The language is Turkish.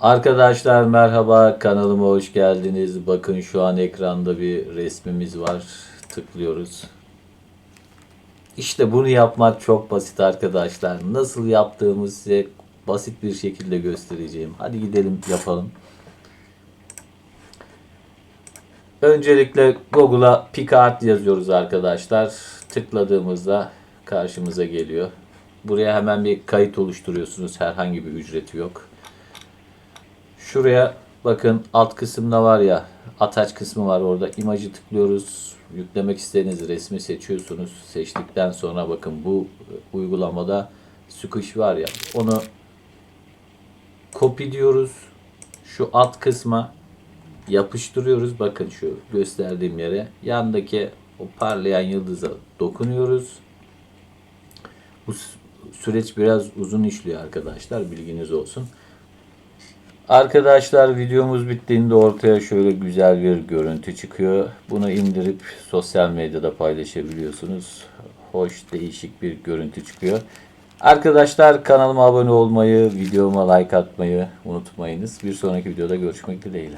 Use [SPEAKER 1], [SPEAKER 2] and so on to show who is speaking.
[SPEAKER 1] Arkadaşlar merhaba kanalıma hoş geldiniz. Bakın şu an ekranda bir resmimiz var. Tıklıyoruz. İşte bunu yapmak çok basit arkadaşlar. Nasıl yaptığımı size basit bir şekilde göstereceğim. Hadi gidelim yapalım. Öncelikle Google'a PicaArt yazıyoruz arkadaşlar. Tıkladığımızda karşımıza geliyor. Buraya hemen bir kayıt oluşturuyorsunuz. Herhangi bir ücreti yok. Şuraya bakın alt kısımda var ya ataç kısmı var orada. İmajı tıklıyoruz. Yüklemek istediğiniz resmi seçiyorsunuz. Seçtikten sonra bakın bu uygulamada sıkış var ya onu copy diyoruz. Şu alt kısma yapıştırıyoruz. Bakın şu gösterdiğim yere. Yandaki o parlayan yıldıza dokunuyoruz. Bu sü- süreç biraz uzun işliyor arkadaşlar. Bilginiz olsun. Arkadaşlar videomuz bittiğinde ortaya şöyle güzel bir görüntü çıkıyor. Bunu indirip sosyal medyada paylaşabiliyorsunuz. Hoş, değişik bir görüntü çıkıyor. Arkadaşlar kanalıma abone olmayı, videoma like atmayı unutmayınız. Bir sonraki videoda görüşmek dileğiyle.